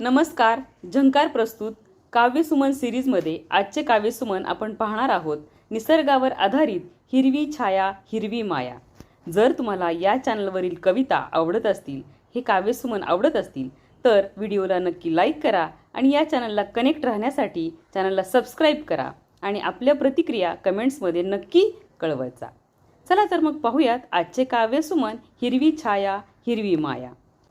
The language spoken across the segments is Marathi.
नमस्कार झंकार प्रस्तुत काव्यसुमन सिरीजमध्ये आजचे काव्यसुमन आपण पाहणार आहोत. निसर्गावर आधारित हिरवी छाया हिरवी माया. जर तुम्हाला या चॅनलवरील कविता आवडत असतील हे काव्यसुमन आवडत असतील तर व्हिडिओला नक्की लाईक करा आणि या चॅनलला कनेक्ट राहण्यासाठी चॅनलला सबस्क्राईब करा आणि आपल्या प्रतिक्रिया कमेंट्समध्ये नक्की कळवायचा. चला तर मग पाहूयात आजचे काव्यसुमन हिरवी छाया हिरवी माया.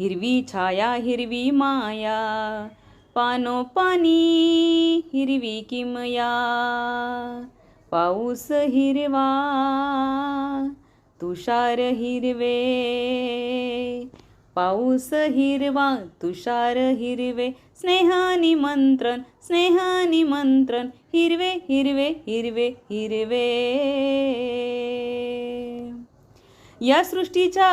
हिरवी छाया हिरवी माया. पानो पानी हिरवी किमया. पाऊस हिरवा तुषार हिरवे. पाऊस हिरवा तुषार हिरवे. स्नेह निमंत्रण स्नेह निमंत्रण. हिरवे हिरवे हिरवे हिरवे. या सृष्टीच्या